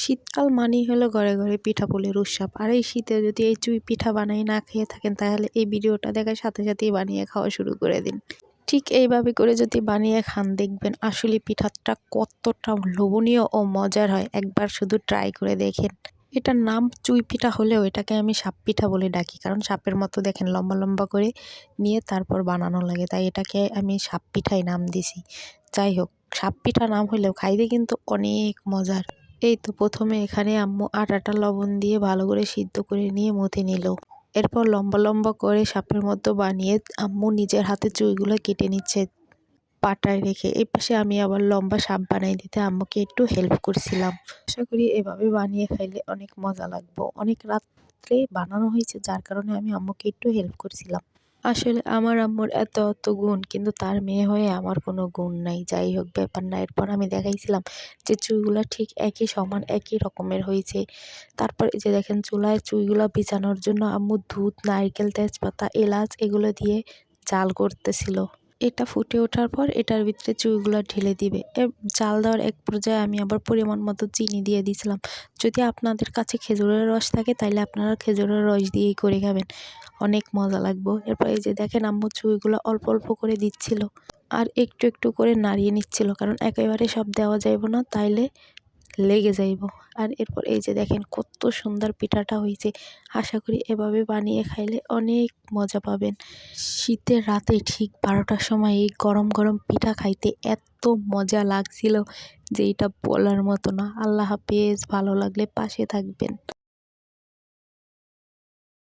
শীতকাল মানেই হলো ঘরে ঘরে পিঠা পুলির উৎসব। আর এই শীতে যদি এই চুই পিঠা বানাই না খেয়ে থাকেন, তাহলে এই ভিডিওটা দেখার সাথে সাথেই বানিয়ে খাওয়া শুরু করে দিন। ঠিক এইভাবে করে যদি বানিয়ে খান, দেখবেন আসলে পিঠাটা কতটা লোভনীয় ও মজার হয়। একবার শুধু ট্রাই করে দেখেন। এটার নাম চুই পিঠা হলেও এটাকে আমি সাপ পিঠা বলে ডাকি। কারণ সাপের মতো দেখেন, লম্বা লম্বা করে নিয়ে তারপর বানানো লাগে। তাই এটাকে আমি সাপ পিঠাই নাম দিছি। যাই হোক, সাপ পিঠা নাম হলেও খাইতে কিন্তু অনেক মজার। এই তো প্রথমে এখানে আম্মু আটাটা লবণ দিয়ে ভালো করে সিদ্ধ করে নিয়ে মথে নিল। এরপর লম্বা লম্বা করে সাপের মতো বানিয়ে আম্মু নিজের হাতে চুইগুলো কেটে নিচ্ছে পাটায় রেখে। এই পাশে আমি আবার লম্বা সাপ বানাই দিতে আম্মুকে একটু হেল্প করছিলাম। আশা করি এভাবে বানিয়ে খাইলে অনেক মজা লাগবো। অনেক রাত্রে বানানো হয়েছে, যার কারণে আমি আম্মুকে একটু হেল্প করছিলাম। আসলে আমার আম্মুর এত অত গুণ, কিন্তু তার মেয়ে হয়ে আমার কোনো গুণ নাই। যাই হোক, ব্যাপার না। এরপর আমি দেখাইছিলাম যে চুইগুলো ঠিক একই সমান, একই রকমের হয়েছে তারপর যে দেখেন, চুলায় চুইগুলো বিছানোর জন্য আম্মু দুধ, নারকেল, তেজপাতা, এলাচ এগুলো দিয়ে জাল করতেছিল। এটা ফুটে ওঠার পর এটার ভিতরে চুইগুলো ঢেলে দিবে। জাল দেওয়ার এক পর্যায়ে আমি আবার পরিমাণ মতো চিনি দিয়ে দিয়েছিলাম যদি আপনাদের কাছে খেজুরের রস থাকে তাহলে আপনারা খেজুরের রস দিয়েই করে খাবেন। অনেক মজা লাগবো। এরপর এই যে দেখেন আম্মু চুইগুলো অল্প অল্প করে দিচ্ছিল আর একটু একটু করে নাড়িয়ে নিচ্ছিল। কারণ একেবারে সব দেওয়া যাইব না, তাইলে লেগে যাইব। আর এরপর এই যে দেখেন কত সুন্দর পিঠাটা হয়েছে। আশা করি এভাবে বানিয়ে খাইলে অনেক মজা পাবেন। শীতের রাতে ঠিক বারোটার সময় এই গরম গরম পিঠা খাইতে এত মজা লাগছিল যে এটা বলার মতো না। আল্লাহ হাফেজ, ভালো লাগলে পাশে থাকবেন।